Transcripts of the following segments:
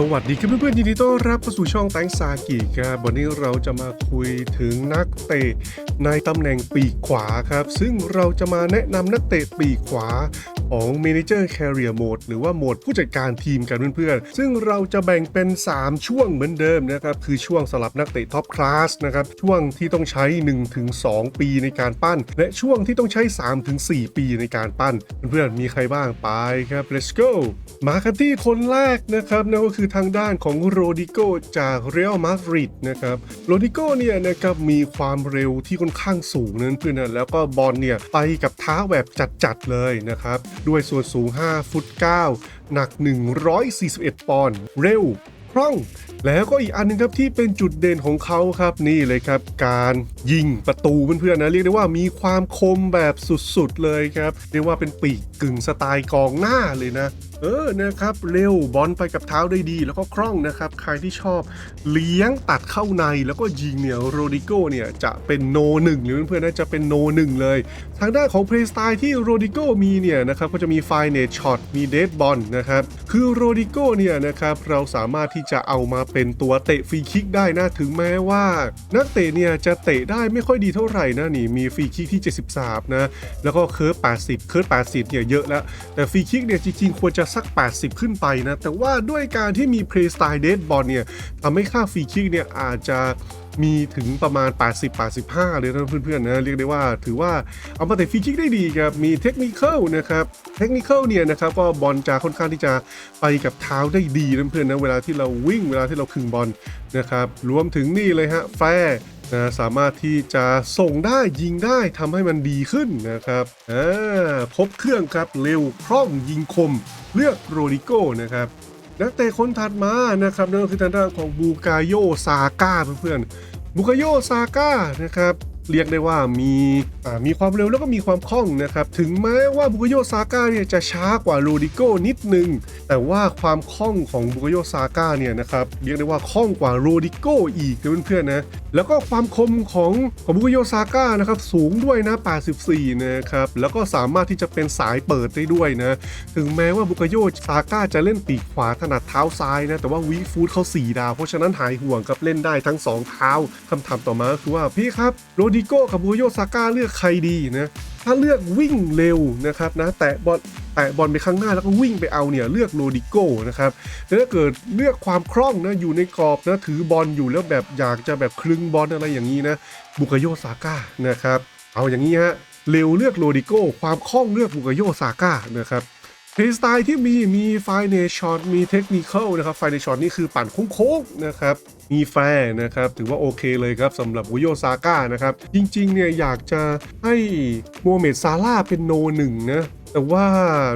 สวัสดีครับเพื่อนๆยินดีต้อนรับเข้าสู่ช่องแตงซากิครับวันนี้เราจะมาคุยถึงนักเตะในตำแหน่งปีกขวาครับ ซึ่งเราจะมาแนะนำนักเตะปีกขวาของ Manager Career Mode หรือว่าโหมดผู้จัดการทีมกันเพื่อนๆ ซึ่งเราจะแบ่งเป็น 3 ช่วงเหมือนเดิมนะครับ คือช่วงสลับนักเตะท็อปคลาสนะครับ ช่วงที่ต้องใช้ 1-2 ปีในการปั้น และช่วงที่ต้องใช้ 3-4 ปีในการปั้น เพื่อนๆ มีใครบ้างไปครับ let's go มากันที่คนแรกนะครับนั่นก็คือทางด้านของโรดิโกจากเรอัลมาดริดนะครับโรดิโกเนี่ยนะครับมีความเร็วที่ค่อนข้างสูงนั้นเพื่อนนะแล้วก็บอลเนี่ยไปกับเท้าแบบจัดๆเลยนะครับด้วยส่วนสูง 5 ฟุต 9 หนัก 141 ปอนด์เร็วคล่องแล้วก็อีกอันหนึงครับที่เป็นจุดเด่นของเขาครับนี่เลยครับ การยิงประตูเพื่อนๆนะเรียกได้ว่ามีความคมแบบสุดๆเลยครับเรียกว่าเป็นปีกกึ่งสไตล์กองหน้าเลยนะเออนะครับเร็วบอลไปกับเท้าได้ดี แล้วก็คล่องนะครับ ใครที่ชอบเลี้ยงตัดเข้าในแล้วก็ยิงเนี่ยโรดิโกเนี่ยจะเป็นโนหนึ่งหรือเพื่อนๆนะจะเป็นโนหนึ่งเลย ทางด้านของเพลย์สไตล์ที่โรดิโกมีเนี่ยนะครับก็จะมีไฟเนตช็อตมีเดดบอลนะครับคือโรดิโกเนี่ยนะครับเราสามารถที่จะเอามาเป็นตัวเตะฟรีคิกได้นะถึงแม้ว่า นักเตะเนี่ยจะเตะได้ไม่ค่อยดีเท่าไหร่นะนี่มีฟรีคิกที่ 73นะแล้วก็เคิร์ฟ80 เคิร์ฟ80เนี่ยเยอะแล้วแต่ฟรีคิกเนี่ยจริงๆควรจะสัก 80 ขึ้นไปนะ แต่ว่าด้วยการที่มีเพลย์สไตล์เดดบอลเนี่ยทำให้ค่าฟรีคิกเนี่ยอาจจะมีถึงประมาณ 80-85 เลยนะเพื่อนๆนะ เรียกได้ว่าถือว่าเอามาเตะฟรีคิกได้ดีครับ มีเทคนิคนะครับ เทคนิคเนี่ยนะครับก็บอลจะค่อนข้างที่จะไปกับเท้าได้ดีนะเพื่อนๆนะ เวลาที่เราวิ่งเวลาที่เราคึงบอลนะครับ รวมถึงนี่เลยฮะแฟร์ นะสามารถที่จะส่งได้ยิงได้ทำให้มันดีขึ้นนะครับอ่าพบเครื่องครับเร็วคล่องยิงคม เลือกโรดิโก้นะครับนักเตะคนถัดมานะครับนั่นก็คือทางด้านของบูกาโยซาก้าเพื่อนๆบูกาโยซาก้านะครับ เรียกได้ว่ามีมีความเร็วแล้วก็มีความคล่องนะครับ ถึงแม้ว่าบุกโยซาก้าเนี่ยจะช้ากว่าโรดิโก้นิดนึง แต่ว่าความคล่องของบุกโยซาก้าเนี่ยนะครับเรียกได้ว่าคล่องกว่าโรดิโก้อีกนเพื่อนๆนะแล้วก็ความคมของของบุกโยซาก้านะครับสูงด้วยนะ 84 นะครับแล้วก็สามารถที่จะเป็นสายเปิดได้ด้วยนะถึงแม้ว่าบุกโยซาก้าจะเล่นปีกขวาถนัดเท้าซ้ายนะแต่ว่าวีฟูดเขา4ดาวเพราะฉะนั้นหายห่วงครับเล่นได้ทั้ง 2 เท้าคำถามต่อมาก็คือว่าพี่ครับโรดิโกกับบุกโยซาก้าเลือกใครดีนะถ้าเลือกวิ่งเร็วนะครับนะแตะบอลแตะบอลไปข้างหน้าแล้วก็วิ่งไปเอาเนี่ยเลือกโรดิโกนะครับแต่ถ้าเกิดเลือกความคล่องนะอยู่ในกรอบนะถือบอลอยู่แล้วแบบอยากจะแบบคลึงบอลอะไรอย่างนี้นะบุกโยซาก้านะครับเอาอย่างนี้ฮะเร็วเลือกโรดิโกความคล่องเลือกบุกโยซาก้านะครับ เพย์สไตล์ที่มีมีไฟเนช็อตมีเทคนิคอลนะครับไฟเนช็อตนี่คือปั่นโค้งๆนะครับมีแฟร์นะครับถือว่าโอเคเลยครับสำหรับวุโยซาก้านะครับ จริงๆเนี่ยอยากจะให้โมเมดซาร่าเป็นโนหนึ่งนะ แต่ว่า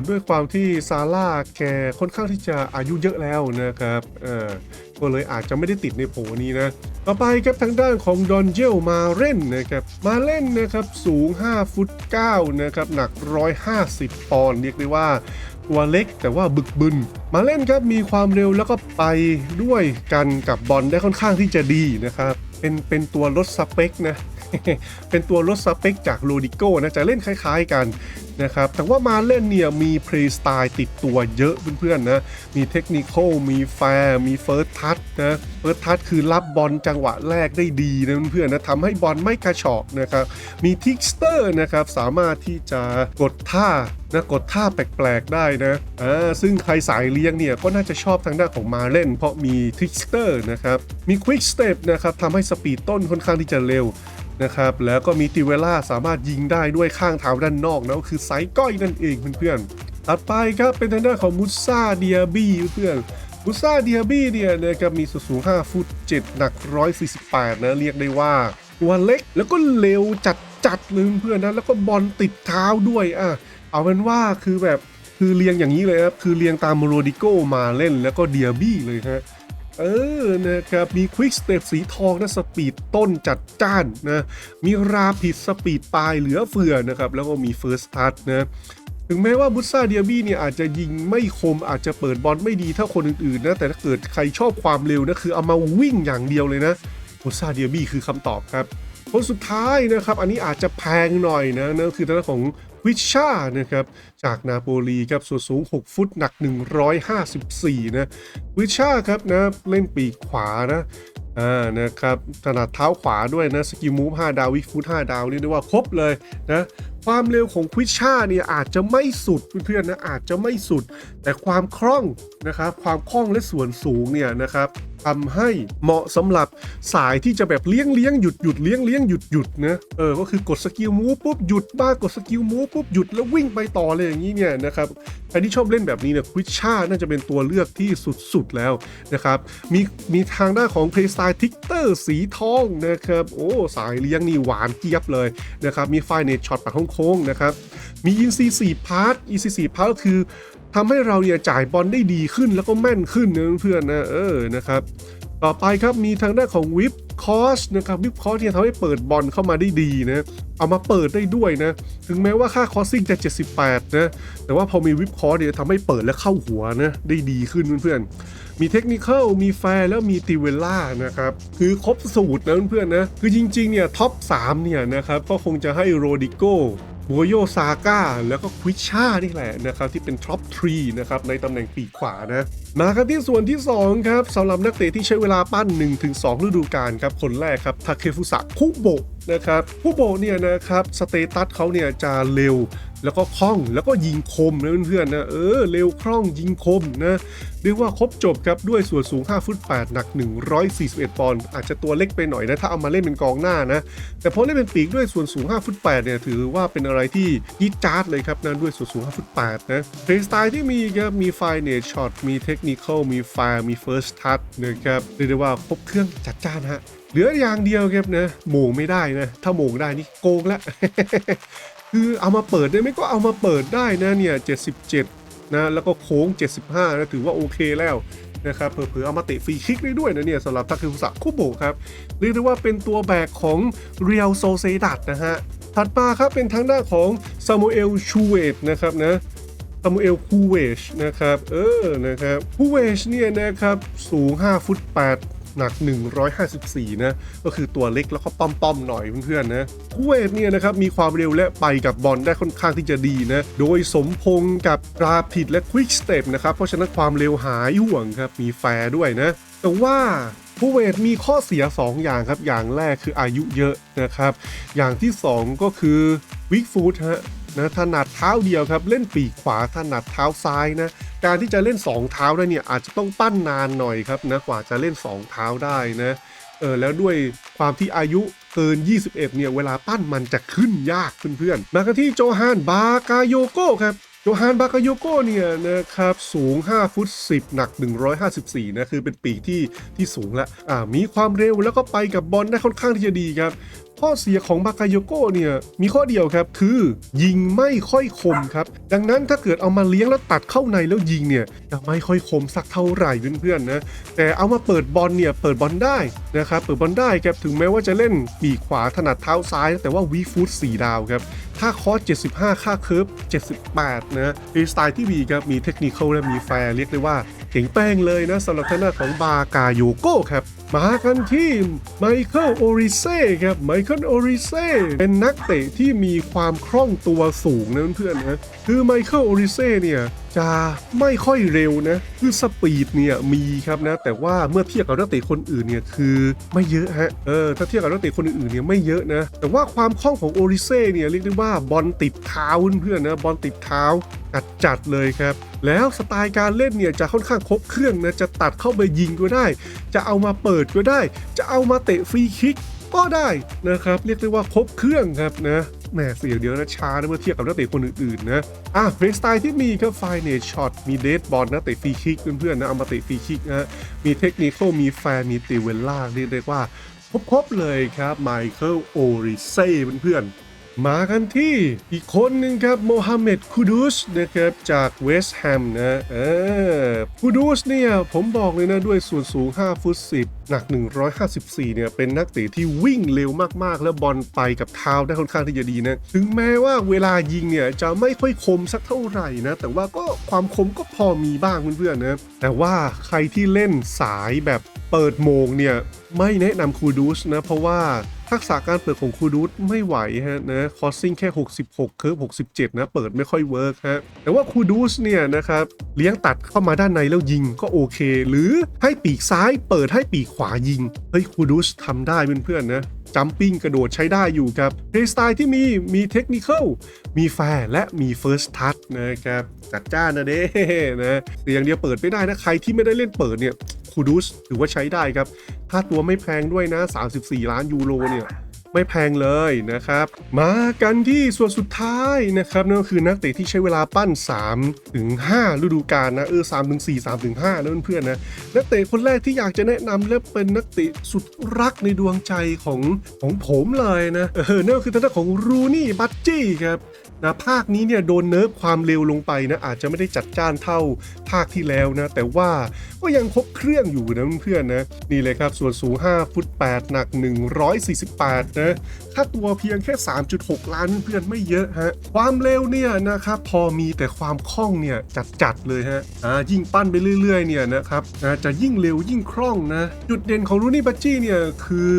ด้วยความที่ซาร่าแกค่อนข้างที่จะอายุเยอะแล้วนะครับเออก็เลยอาจจะไม่ได้ติดในโผนี้นะ ต่อไปครับทางด้านของดอนเจลมาเล่นนะครับ มาเล่นนะครับสูง 5 ฟุต 9 นะครับ หนัก 150 ปอนด์เรียกได้ว่าตัวเล็กแต่ว่าบึกบึน มาเล่นครับมีความเร็วแล้วก็ไปด้วยกันกับบอลได้ค่อนข้างที่จะดีนะครับ เป็นเป็นตัวลดสเปคนะ เป็นตัวลดสเปคจากโรดิโกนะจะเล่นคล้ายๆกันนะครับแต่ว่ามาเล่นเนี่ยมีเพลย์สไตล์ติดตัวเยอะเพื่อนๆนะมีเทคนิคอลมีแฟร์มีเฟิร์สทัชนะเฟิร์สทัชคือรับบอลจังหวะแรกได้ดีนะเพื่อนๆนะทำให้บอลไม่กระชอกนะครับมีทิกสเตอร์นะครับสามารถที่จะกดท่านะกดท่าแปลกๆได้นะอ่าซึ่งใครสายเลี้ยงเนี่ยก็น่าจะชอบทางด้านของมาเล่น เพราะมีทิกสเตอร์นะครับมีควิกสเต p นะครับทำให้สปีดต้นค่อนข้างที่จะเร็ว นะครับแล้วก็มีติเวล่าสามารถยิงได้ด้วยข้างเท้าด้านนอกนะก็คือไซก้อยนั่นเองเพื่อนๆถัดไปครับเป็นทางด้านของมุซาเดียบี้เพื่อนมุซาเดียบี้เนี่ยนะครับมีส่วนสูง 5 ฟุต 7 หนัก 148 นะเรียกได้ว่าตัวเล็กแล้วก็เร็วจัดจัดๆเลยเพื่อนนะแล้วก็บอลติดเท้าด้วยอะเอาเป็นว่าคือแบบคือเรียงอย่างนี้เลยครับคือเรียงตามโรดิโกมาเล่นแล้วก็เดียบี้เลยฮะ เออนะครับมีควิกสเตปสีทองนะสปีดต้นจัดจ้านนะมีราผิดสปีดปลายเหลือเฟือนะครับแล้วก็มีเฟิร์สทัชนะถึงแม้ว่าบุซาเดียบี้เนี่ยอาจจะยิงไม่คมอาจจะเปิดบอลไม่ดีเท่าคนอื่นๆนะแต่ถ้าเกิดใครชอบความเร็วนะคือเอามาวิ่งอย่างเดียวเลยนะบุซาเดียบี้คือคำตอบครับ คนสุดท้ายนะครับ อันนี้อาจจะแพงหน่อยนะนั่นคือทางของควิชานะครับ จากนาโปลีครับส่วนสูง 6 ฟุตหนัก 154 นะควิชาครับนะเล่นปีกขวานะอ่านะครับถนัดเท้าขวาด้วยนะสกิลมูฟ5ดาววิฟุต5ดาวเรียกได้ว่าครบเลยนะความเร็วของควิชชาเนี่ยอาจจะไม่สุดเพื่อนๆนะอาจจะไม่สุด แต่ความคล่องนะครับความคล่องและส่วนสูงเนี่ยนะครับ ทำให้เหมาะสำหรับสายที่จะแบบเลี้ยงเลี้ยงหยุดหยุดเลี้ยงเลี้ยงหยุดหยุดนะเออก็คือกดสกิลมูฟปุ๊บหยุดบ้างกดสกิลมูฟปุ๊บหยุดแล้ววิ่งไปต่อเลยอย่างนี้เนี่ยนะครับใครที่ชอบเล่นแบบนี้เนี่ยควิชชาน่าจะเป็นตัวเลือกที่สุดๆแล้วนะครับมีมีทางด้านของเพลย์สไตล์ทิกเตอร์สีทองนะครับโอ้สายเลี้ยงนี่หวานเจี๊ยบเลยนะครับมีไฟเนตช็อตปัดโค้งๆนะครับมีอินซีสี่พาร์ทอินซีสี่พาร์ทก็คือ ทำให้เราเนี่ยจ่ายบอลได้ดีขึ้นแล้วก็แม่นขึ้นนะเพื่อนนะเออนะครับ ต่อไปครับมีทางด้านของวิปคอสนะครับวิปคอสเนี่ยทำให้เปิดบอลเข้ามาได้ดีนะเอามาเปิดได้ด้วยนะ ถึงแม้ว่าค่าคอสซิ่งจะ 78 นะ แต่ว่าพอมีวิปคอสเนี่ยทำให้เปิดและเข้าหัวนะได้ดีขึ้นเพื่อนๆมีเทคนิคอลมีแฟร์แล้วมีติเวล่านะครับคือครบสูตรนะเพื่อนๆนะคือจริงๆเนี่ยท็อป3เนี่ยนะครับก็คงจะให้โรดิโก โบโยซาก้าแล้วก็ควิชชานี่แหละนะครับที่เป็นท็อปทรีนะครับในตำแหน่งปีกขวานะมากันที่ส่วนที่ 2 ครับสำหรับนักเตะที่ใช้เวลาปั้น 1-2 ฤดูกาลครับคนแรกครับทาเคฟุสะคุโบะนะครับคุโบเนี่ยนะครับสเตตัสเขาเนี่ยจะเร็วแล้วก็คล่องแล้วก็ยิงคมนะเพื่อนๆนะเออเร็วคล่องยิงคมนะเรียกว่าครบจบครับด้วยส่วนสูง 5 ฟุต 8 หนัก 141 ปอนด์อาจจะตัวเล็กไปหน่อยนะ ถ้าเอามาเล่นเป็นกองหน้านะ แต่พอเล่นเป็นปีกด้วยส่วนสูง 5 ฟุต 8 เนี่ย ถือว่าเป็นอะไรที่ยิดจาร์ดเลยครับนะด้วยส่วนสูง 5 ฟุต 8 นะเพลย์สไตล์ที่มีครับมีไฟเนตช็อตมีเทคนิคอลมีไฟมีเฟิร์สทัชนะครับเรียกได้ว่าครบเครื่องจัดจ้านฮะ เหลืออย่างเดียวครับนะโหมงไม่ได้นะ ถ้าโหมงได้นี่โกงละ คือเอามาเปิดได้ไหมก็เอามาเปิดได้นะเนี่ย 77 นะ แล้วก็โค้ง 75 นะ ถือว่าโอเคแล้วนะครับเผื่อๆเอามาเตะฟรีคิกได้ด้วยนะเนี่ยสำหรับทักคิสะคุโบครับ เรียกได้ว่าเป็นตัวแบกของเรียลโซเซดัดนะฮะ ถัดมาครับเป็นทางด้านของซามูเอลชูเวตนะครับนะซามูเอลคูเวชนะครับ เออนะครับคูเวชเนี่ยนะครับสูง 5 ฟุต 8 หนัก 154 นะ ก็คือตัวเล็กแล้วก็ป้อมๆหน่อยเพื่อนๆนะคูเวชเนี่ยนะครับมีความเร็วและไปกับบอลได้ค่อนข้างที่จะดีนะ โดยสมพงกับราพิดและควิกสเต็ปนะครับ เพราะฉะนั้นความเร็วหายห่วงครับ มีแฟร์ด้วยนะ แต่ว่าคูเวตมีข้อเสีย 2 อย่างครับ อย่างแรกคืออายุเยอะนะครับ อย่างที่ 2 ก็คือวิกฟูดฮะนะถนัดเท้าเดียวครับ เล่นปีกขวาถนัดเท้าซ้ายนะ การที่จะเล่น 2 เท้าได้เนี่ยอาจจะต้องปั้นนานหน่อยครับนะกว่าจะเล่น 2 เท้าได้นะเออแล้วด้วยความที่อายุเกิน 21 เนี่ยเวลาปั้นมันจะขึ้นยากเพื่อนๆมากันที่โจฮานบากาโยโก้ครับโจฮานบากาโยโก้เนี่ยนะครับสูง 5 ฟุต 10 หนัก 154 นะคือเป็นปีกที่ที่สูงแล้วอ่ามีความเร็วแล้วก็ไปกับบอลได้ค่อนข้างที่จะดีครับ ข้อเสียของบากาโยโก้เนี่ยมีข้อเดียวครับคือยิงไม่ค่อยคมครับ ดังนั้นถ้าเกิดเอามาเลี้ยงแล้วตัดเข้าในแล้วยิงเนี่ยจะไม่ค่อยคมสักเท่าไหร่เพื่อนๆนะแต่เอามาเปิดบอลเนี่ยเปิดบอลได้นะครับเปิดบอลได้ครับถึงแม้ว่าจะเล่นปีกขวาถนัดเท้าซ้าย แต่ว่าวีฟูด4ดาวครับค่าคอส75 ค่าเคิร์ฟ78 นะฟรีสไตล์ที่มีครับ มีเทคนิคและมีแฟร์เรียกได้ว่าเก่งแป้งเลยนะสำหรับทางด้าของบากาโยโก้ครับ มากันที่ไมเคิลโอริเซ่ครับไมเคิลโอริเซ่เป็นนักเตะที่มีความคล่องตัวสูงนะเพื่อนๆนะคือไมเคิลโอริเซ่เนี่ย จะไม่ค่อยเร็วนะ คือสปีดเนี่ยมีครับนะ แต่ว่าเมื่อเทียบกับนักเตะคนอื่นเนี่ยคือไม่เยอะฮะ เออ ถ้าเทียบกับนักเตะคนอื่นเนี่ยไม่เยอะนะ แต่ว่าความคล่องของโอริเซ่เนี่ยเรียกได้ว่าบอลติดเท้าเพื่อนนะบอลติดเท้าจัดจัดเลยครับ แล้วสไตล์การเล่นเนี่ยจะค่อนข้างครบเครื่องนะจะตัดเข้าไปยิงก็ได้ จะเอามาเปิดก็ได้ จะเอามาเตะฟรีคิกก็ได้นะครับ เรียกได้ว่าครบเครื่องครับนะ แหมเสียเดียวนะช้านะเมื่อเทียบกับนักเตะคนอื่นๆนะอะเพลย์สไตล์ที่มีครับไฟเนตช็อตมีเดดบอลนะเตะฟรีคิกเพื่อนๆนะเอามาเตะฟรีคิกนะมีเทคนิคมีมีแฟนมีติเวลล่าเรียกได้ว่าครบๆเลยครับไมเคิลโอริเซ่เพื่อนๆ มากันที่อีกคนหนึ่งครับโมฮัมเหม็ดคูดูสนะครับจากเวสต์แฮมนะเออคูดูสเนี่ย ผมบอกเลยนะด้วยส่วนสูง 5 ฟุต 10 หนัก 154 เนี่ย เป็นนักเตะที่วิ่งเร็วมากๆ แล้วบอลไปกับเท้าได้ค่อนข้างที่จะดีนะ ถึงแม้ว่าเวลายิงเนี่ย จะไม่ค่อยคมสักเท่าไหร่นะ แต่ว่าก็ความคมก็พอมีบ้างเพื่อนๆนะแต่ว่าใครที่เล่นสายแบบ เปิดโมงเนี่ยไม่แนะนำคูดูสนะเพราะว่าทักษะการเปิดของคูดูสไม่ไหวฮะนะคอสซิ่งแค่ 66เคิร์ฟ67 นะ เปิดไม่ค่อยเวิร์กฮะแต่ว่าคูดูสเนี่ยนะครับเลี้ยงตัดเข้ามาด้านในแล้วยิงก็โอเค หรือให้ปีกซ้ายเปิดให้ปีกขวายิง เฮ้ยคูดูสทำได้เพื่อนๆนะจัมปิ้งกระโดดใช้ได้อยู่ครับเพย์สไตล์ที่มีมีเทคนิคอลมีแฟร์และมีเฟิร์สทัชนะครับจัดจ้านนะเด้นะแต่อย่างเดียวเปิดไม่ได้นะ ใครที่ไม่ได้เล่นเปิดเนี่ย คูดูสถือว่าใช้ได้ครับ ค่าตัวไม่แพงด้วยนะ 34 ล้านยูโรเนี่ยไม่แพงเลยนะครับ มากันที่ส่วนสุดท้ายนะครับนั่นก็คือนักเตะที่ใช้เวลาปั้น 3 ถึง 5 ฤดูกาลนะเออ3ถึง4 3ถึง5นะเพื่อนๆนะนักเตะคนแรกที่อยากจะแนะนำและเป็นนักเตะสุดรักในดวงใจของของผมเลยนะเออนั่นก็คือทางด้านของรูนี่บัตจี้ครับ นะภาคนี้เนี่ยโดนเนิร์ฟความเร็วลงไปนะอาจจะไม่ได้จัดจ้านเท่าภาคที่แล้วนะแต่ว่าก็ยังครบเครื่องอยู่นะเพื่อนๆนะนี่เลยครับส่วนสูง 5 ฟุต 8 หนัก 148 นะค่าตัวเพียงแค่ 3.6 ล้านเพื่อนๆไม่เยอะฮะความเร็วเนี่ยนะครับพอมีแต่ความคล่องเนี่ยจัดๆเลยฮะอ่ายิ่งปั้นไปเรื่อยๆเนี่ยนะครับอ่าจะยิ่งเร็วยิ่งคล่องนะจุดเด่นของรูนี่บัจจี้เนี่ยคือ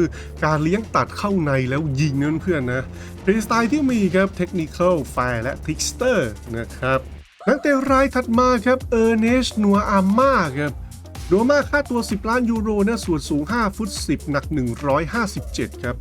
การเลี้ยงตัดเข้าในแล้วยิงนะเพื่อนๆนะ ฟรีสไตล์ที่มีครับเทคนิคอลไฟและทิกสเตอร์นะครับนักเตะรายถัดมาครับเออร์เนสนัวอาม่าครับนัวมาค่าตัว 10 ล้านยูโรนะส่วนสูง 5 ฟุต 10 หนัก 157 ครับ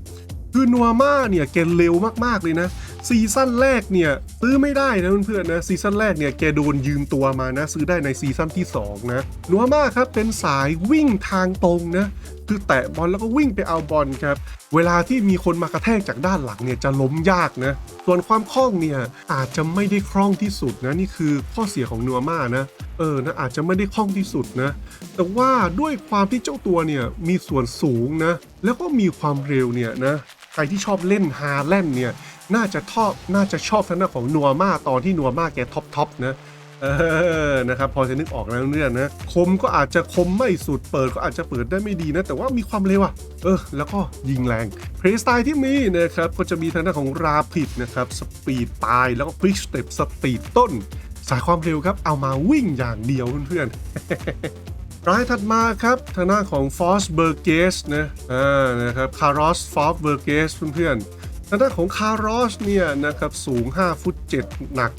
คือนัวมาเนี่ยแกเร็วมาก ๆ เลยนะ ซีซั่นแรกเนี่ยซื้อไม่ได้นะเพื่อนๆนะ ซีซั่นแรกเนี่ยแกโดนยืมตัวมานะ ซื้อได้ในซีซั่นที่ 2 นะ นัวมาครับเป็นสายวิ่งทางตรงนะ คือแตะบอลแล้วก็วิ่งไปเอาบอลครับ เวลาที่มีคนมากระแทกจากด้านหลังเนี่ยจะล้มยากนะ ส่วนความคล่องเนี่ยอาจจะไม่ได้คล่องที่สุดนะนี่คือข้อเสียของนัวมานะเออนะอาจจะไม่ได้คล่องที่สุดนะ แต่ว่าด้วยความที่เจ้าตัวเนี่ยมีส่วนสูงนะ แล้วก็มีความเร็วเนี่ยนะใครที่ชอบเล่นฮาแลนเนี่ยน่าจะชอบน่าจะชอบทางด้านของนัวมาตอนที่นัวมาแกท็อปท็อปนะ เออนะครับพอจะนึกออกแล้วเรื่องนะคมก็อาจจะคมไม่สุดเปิดก็อาจจะเปิดได้ไม่ดีนะ แต่ว่ามีความเร็วอะเออ แล้วก็ยิงแรงเพลย์สไตล์ที่มีนะครับก็จะมีทางด้านของราพิดนะครับสปีดปลายแล้วก็ควิกสเต็ปสปีดต้น สายความเร็วครับเอามาวิ่งอย่างเดียวเพื่อนๆรายถัดมาครับทางหน้านของฟอสเบอร์เกสนะอ่านะครับคารอสฟอสเบอร์เกสเพื่อนๆ ทางด้านของคารอสเนี่ยนะครับสูง 5 ฟุต 7 หนัก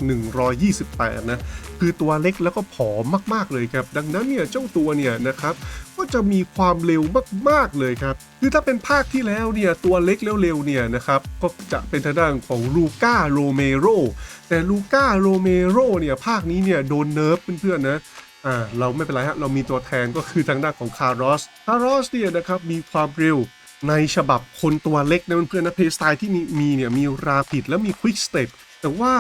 128 นะ คือตัวเล็กแล้วก็ผอมมาก ๆ เลยครับ ดังนั้นเนี่ยเจ้าตัวเนี่ยนะครับก็จะมีความเร็วมาก ๆ เลยครับ คือถ้าเป็นภาคที่แล้วเนี่ยตัวเล็กแล้วเร็วเนี่ยนะครับก็จะเป็นทางด้านของลูก้าโรเมโรแต่ลูก้าโรเมโรเนี่ยภาคนี้เนี่ยโดนเนิร์ฟเพื่อนๆนะอ่าเราไม่เป็นไรฮะเรามีตัวแทนก็คือทางด้านของคาร์ลอสคาร์ลอสเนี่ยนะครับมีความเร็ว ในฉบับคนตัวเล็กนะเพื่อนๆนะเพย์สไตล์ที่มีมีเนี่ยมีราปิดและมีควิกสเต็ปแต่ว่า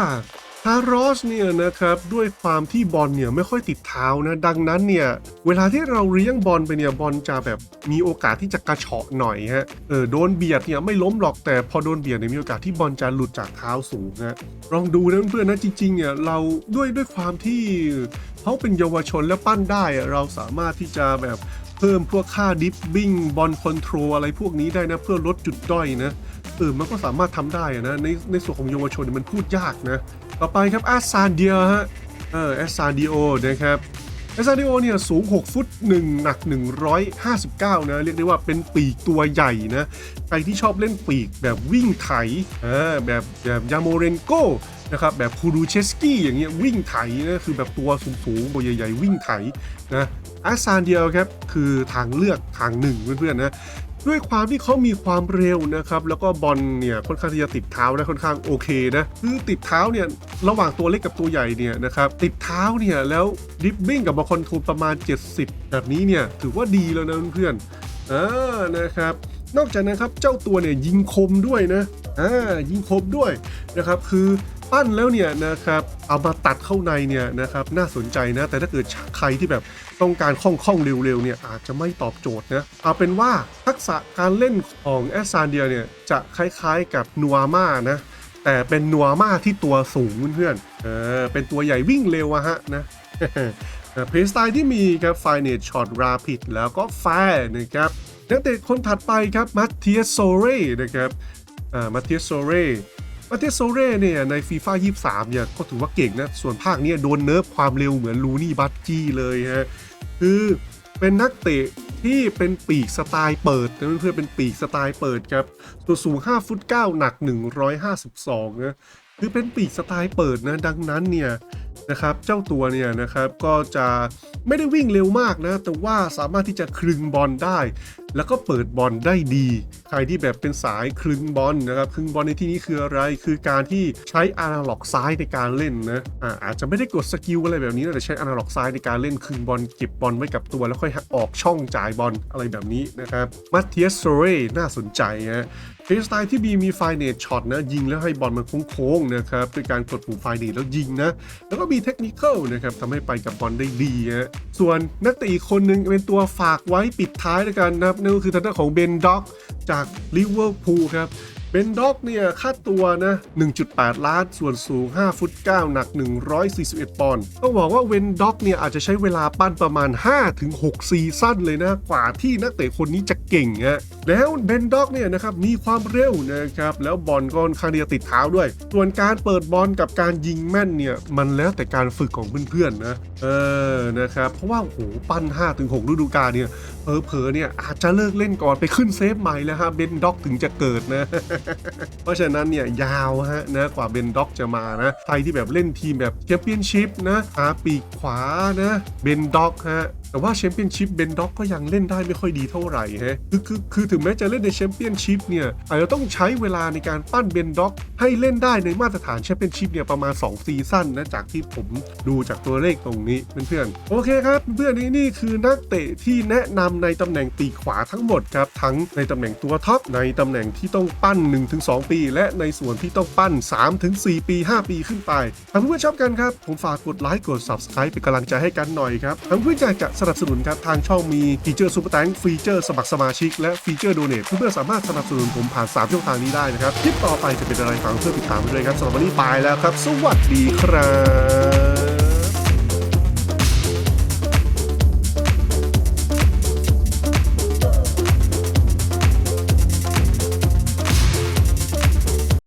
คาร์ลอสเนี่ยนะครับด้วยความที่บอลเนี่ยไม่ค่อยติดเท้านะดังนั้นเนี่ยเวลาที่เราเลี้ยงบอลไปเนี่ยบอลจะแบบมีโอกาสที่จะกระเฉาะหน่อยฮะเออโดนเบียดเนี่ยไม่ล้มหรอกแต่พอโดนเบียดเนี่ยมีโอกาสที่บอลจะหลุดจากเท้าสูงนะลองดูนะเพื่อนๆนะจริงๆเนี่ยเราด้วยด้วยความที่เขาเป็นเยาวชนแล้วปั้นได้เราสามารถที่จะแบบ เพิ่มพวกค่าดิฟบิ้งบอลคอนโทรลอะไรพวกนี้ได้นะ เพื่อลดจุดด้อยนะเออมันก็สามารถทำได้นะ ในในส่วนของเยาวชนมันพูดยากนะ ต่อไปครับอาซานเดียฮะเออแอสซานดิโอนะครับแอสซานดิโอเนี่ยสูง 6 ฟุต 1 หนัก 159 นะ เรียกได้ว่าเป็นปีกตัวใหญ่นะ ใครที่ชอบเล่นปีกแบบวิ่งไถอ่าแบบแบบยาโมเรนโก นะครับแบบคูรูเชสกี้อย่างเงี้ยวิ่งไถนะคือแบบตัวสูงๆตัวใหญ่ๆ วิ่งไถนะอาซานเดียวครับคือทางเลือกทางหนึ่งเพื่อนๆนะด้วยความที่เขามีความเร็วนะครับแล้วก็บอลเนี่ยค่อนข้างที่จะติดเท้าได้ค่อนข้างโอเคนะคือติดเท้าเนี่ยระหว่างตัวเล็กกับตัวใหญ่เนี่ยนะครับติดเท้าเนี่ยแล้วดิฟบิ้งกับบอลคอนโทรลประมาณ 70 แบบนี้เนี่ยถือว่าดีแล้วนะเพื่อนๆอ่านะครับนอกจากนั้นครับเจ้าตัวเนี่ยยิงคมด้วยนะอ่ายิงคมด้วยนะครับคือ ปั้นแล้วเนี่ยนะครับเอามาตัดเข้าในเนี่ยนะครับน่าสนใจนะ แต่ถ้าเกิดใครที่แบบต้องการคล่องคล่องเร็วๆเนี่ยอาจจะไม่ตอบโจทย์นะเอาเป็นว่าทักษะการเล่นของแอสซานเดียเนี่ยจะคล้ายๆกับนัวมานะแต่เป็นนัวมาที่ตัวสูงเพื่อนเออเป็นตัวใหญ่วิ่งเร็วอะฮะนะเพย์สไตล์ที่มีครับไฟเนตช็อตราพิดแล้วก็แฟร์นะครับนักเตะคนถัดไปครับมัตเทียสโซเร่นะครับอ่ามัตเทียสโซเร่ ประเทศโซเร่เนี่ยในฟีฟ่า23เนี่ยก็ถือว่าเก่งนะ ส่วนภาคเนี้ยโดนเนิร์ฟความเร็วเหมือนลูนี่บัตจี้เลยฮะ คือเป็นนักเตะที่เป็นปีกสไตล์เปิดนะเพื่อนเป็นปีกสไตล์เปิดครับตัวสูง 5 ฟุต 9 หนัก 152นะคือเป็นปีกสไตล์เปิดนะ ดังนั้นเนี่ย นะครับ เจ้าตัวเนี่ยนะครับก็จะไม่ได้วิ่งเร็วมากนะ แต่ว่าสามารถที่จะคลึงบอลได้ แล้วก็เปิดบอลได้ดี ใครที่แบบเป็นสายคลึงบอลนะครับ คลึงบอลในที่นี้คืออะไร คือการที่ใช้อนาล็อกซ้ายในการเล่นนะอาอาจจะไม่ได้กดสกิลอะไรแบบนี้นะแต่ใช้อนาล็อกซ้ายในการเล่นคลึงบอลเก็บบอลไว้กับตัวแล้วค่อยออกช่องจ่ายบอลอะไรแบบนี้นะครับมัตเทียสโซเร่น่าสนใจฮะ สไตล์ที่บีมีไฟเนตช็อตนะยิงแล้วให้บอลมันโค้งๆนะครับด้วยการกดปุ่มไฟเนตแล้วยิงนะ แล้วก็มีเทคนิคอลนะครับทำให้ไปกับบอลได้ดีฮะส่วนนักเตะอีกคนหนึ่งเป็นตัวฝากไว้ปิดท้ายแล้วกันนะครับนั่นก็คือทางด้านของเบนด็อกจากลิเวอร์พูลครับ เบนด็อกเนี่ยค่าตัวนะ 1.8 ล้าน ส่วนสูง 5 ฟุต 9 หนัก 141 ปอนด์ต้องบอกว่าเวนด็อกเนี่ยอาจจะใช้เวลาปั้นประมาณ 5-6 ซีซั่นเลยนะ กว่าที่นักเตะคนนี้จะเก่งฮะแล้วเบนด็อกเนี่ยนะครับมีความเร็วนะครับ แล้วบอลก็ค่อนข้างที่จะติดเท้าด้วย ส่วนการเปิดบอลกับการยิงแม่นเนี่ย มันแล้วแต่การฝึกของเพื่อนๆนะ เออนะครับ เพราะว่าโอ้โหปั้น 5-6ฤดูกาลเนี่ยเผลอๆเนี่ยอาจจะเลิกเล่นก่อนไปขึ้นเซฟใหม่แล้วฮะเบนด็อกถึงจะเกิดนะ เพราะฉะนั้นเนี่ยยาวฮะนะกว่าเบนด็อกจะมานะใครที่แบบเล่นทีมแบบแชมเปี้ยนชิพนะอาปีกขวานะเบนด็อกฮะ แต่ว่าแชมเปี้ยนชิพเบนด็อกก็ยังเล่นได้ไม่ค่อยดีเท่าไหร่ฮะคือคือคือถึงแม้จะเล่นในแชมเปี้ยนชิพเนี่ยอาจจะต้องใช้เวลาในการปั้นเบนด็อกให้เล่นได้ในมาตรฐานแชมเปี้ยนชิพเนี่ยประมาณ 2 ซีซั่นนะจากที่ผมดูจากตัวเลขตรงนี้เพื่อนๆโอเคครับ เพื่อนๆนี่นี่คือนักเตะที่แนะนำในตำแหน่งปีกขวาทั้งหมดครับทั้งในตำแหน่งตัวท็อปในตำแหน่งที่ต้องปั้น 1-2 ปี และในส่วนที่ต้องปั้น 3-4 ปี 5 ปีขึ้นไปถ้าเพื่อนๆชอบกันครับผมฝากกดไลค์กด Subscribe เป็นกำลังใจให้กันหน่อยครับถ้าเพื่อนๆอยากจะสนับสนุนครับทางช่องมีฟีเจอร์ซูเปอร์แตงฟีเจอร์สมัครสมาชิก และฟีเจอร์โดเนทเพื่อนๆสามารถสนับสนุนผมผ่าน3ช่องทางนี้ได้นะครับคลิปต่อไปจะเป็นอะไรฟังเพื่อนติดตามไปเลยครับสำหรับวันนี้ไปแล้วครับ สวัสดีครับ